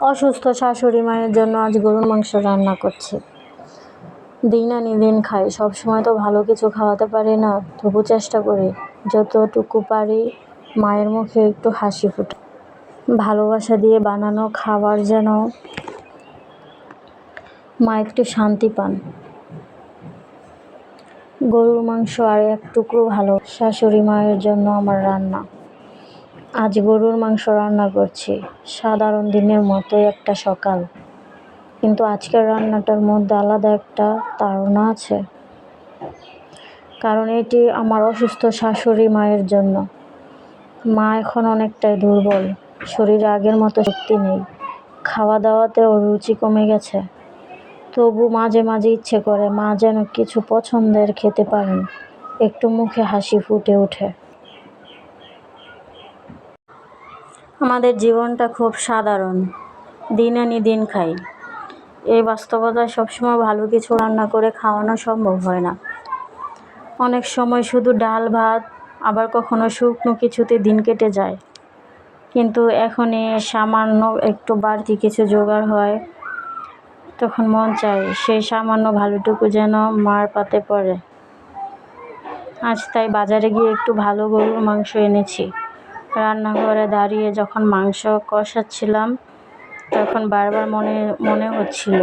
অসুস্থ শাশুড়ি মায়ের জন্য আজ গরুর মাংস রান্না করছি। দিন আনি দিন খাই। সবসময় তো ভালো কিছু খাওয়াতে পারি না। তবু চেষ্টা করি। যতটুকু পারি, মায়ের মুখে একটু হাসি ফুটে। ভালোবাসা দিয়ে বানানো খাবার যেন মা একটু শান্তি পান। গরুর মাংস আর এক টুকরো ভালো। শাশুড়ি মায়ের জন্য আমার রান্না। আজ গরুর মাংস রান্না করছি। সাধারণ দিনের মতোই একটা সকাল। কিন্তু আজকের রান্নাটার মধ্যে আলাদা একটা তাড়না আছে। কারণ এটি আমার অসুস্থ শাশুড়ি মায়ের জন্য। মা এখন অনেকটাই দুর্বল। শরীরে আগের মতো শক্তি নেই। খাওয়া দাওয়াতেও রুচি কমে গেছে। তবু মাঝে মাঝে ইচ্ছে করে মা যেন কিছু পছন্দের খেতে পারেন। একটু মুখে হাসি ফুটে ওঠে। আমাদের জীবনটা খুব সাধারণ। দিন আনি দিন খাই। এই বাস্তবতায় সবসময় ভালো কিছু রান্না করে খাওয়ানো সম্ভব হয় না। অনেক সময় শুধু ডাল, ভাত, আবার কখনো শুকনো কিছুতে দিন কেটে যায়। কিন্তু এখন এ সামান্য একটু বাড়তি কিছু জোগাড় হয়, তখন মন চায় সেই সামান্য ভালোটুকু যেন মার পাতে পড়ে। আজ তাই বাজারে গিয়ে একটু ভালো গরুর মাংস এনেছি। রান্নাঘরে দাঁড়িয়ে যখন মাংস কষাচ্ছিলাম, তখন বারবার মনে মনে হচ্ছিল,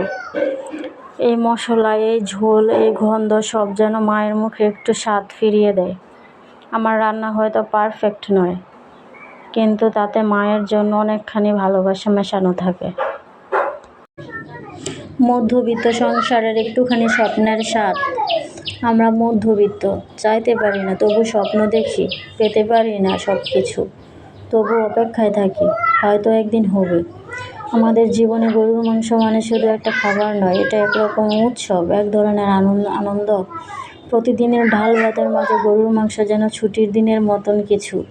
এই মশলা, এই ঝোল, এই গন্ধ সব যেন মায়ের মুখে একটু স্বাদ ফিরিয়ে দেয়। আমার রান্না হয়তো পারফেক্ট নয়, কিন্তু তাতে মায়ের জন্য অনেকখানি ভালোবাসা মেশানো থাকে। মধ্যবিত্ত সংসারের একটুখানি স্বপ্নের স্বাদ আমরা মধ্যবিত্ত, চাইতে পারি না, তবু স্বপ্ন দেখি, পেতে পারি না সব কিছু তবু অপেক্ষায় থাকি, হয়তো একদিন হবে। আমাদের জীবনে গরুর মাংস মানে শুধু একটা খাবার নয়, এটা একরকম উৎসব, এক ধরনের আনন্দ আনন্দ। প্রতিদিনের ঢাল ভাতের মাঝে গরুর মাংস যেন ছুটির দিনের মতন কিছু।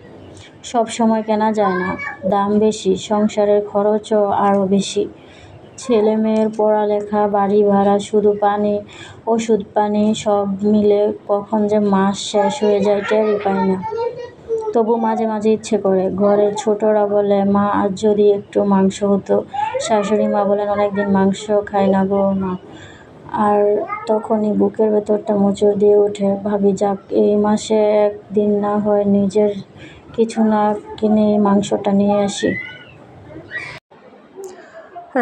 সব সময় কেনা যায় না, দাম বেশি, সংসারের খরচও আরও বেশি। ছেলে মেয়ের পড়ালেখা, বাড়ি ভাড়া, শুধু পানি, ওষুধ পানি সব মিলে কখন যে মাস শেষ হয়ে যায় টেরই পাই না। তবু মাঝে মাঝে ইচ্ছে করে। ঘরের ছোটরা বলে, মা, আজ যদি একটু মাংস হতো। শাশুড়ি মা বলেন, অনেকদিন মাংস খাই না গো মা। আর তখনই বুকের ভেতরটা মোচড় দিয়ে ওঠে। ভাবি, যাক, এই মাসে একদিন না হয় নিজের কিছু না কিনে মাংসটা নিয়ে আসি।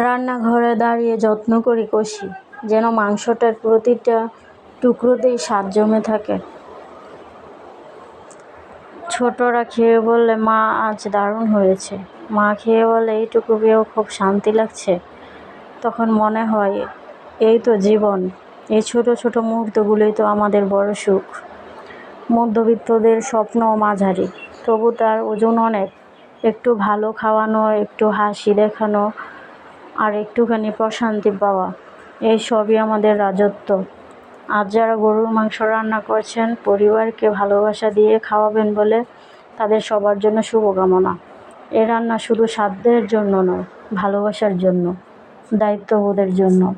রান্নাঘরে দাঁড়িয়ে যত্ন করে কষি, যেন মাংসটার প্রতিটা টুকরোতেই স্বাদ জমে থাকে। ছোটরা খেয়ে বললে, মা, আজ দারুণ হয়েছে। মা খেয়ে বলে, এইটুকু পেয়েও খুব শান্তি লাগছে। তখন মনে হয়, এই তো জীবন, এই ছোট ছোট মুহূর্তগুলোই তো আমাদের বড় সুখ। মধ্যবিত্তদের স্বপ্ন মাঝারি, তবু তার ওজন অনেক। একটু ভালো খাওয়ানো, একটু হাসি দেখানো আর একটুখানি প্রশান্তি পাওয়া। এই সবই আমাদের রাজত্ব। আজ যারা গরুর মাংস রান্না করছেন, পরিবারকে ভালোবাসা দিয়ে খাওয়াবেন বলে তাদের সবার জন্য শুভকামনা। এ রান্না শুধু সাধ্যের জন্য নয়, ভালোবাসার জন্য, দায়িত্ববোধের জন্য,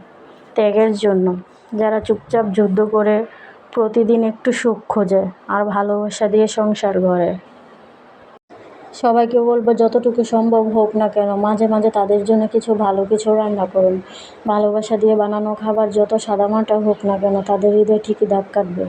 ত্যাগের জন্য। যারা চুপচাপ যুদ্ধ করে প্রতিদিন একটু সুখ খোঁজে আর ভালোবাসা দিয়ে সংসার গড়ে। সবাইকে বলব যতটুকু সম্ভব হোক না কেন, মাঝে মাঝে তাদের জন্য কিছু ভালো কিছু রান্না করুন। ভালোবাসা দিয়ে বানানো খাবার যত সাদামাটা হোক না কেন, তাদের হৃদয় ঠিকই দাগ কাটবে।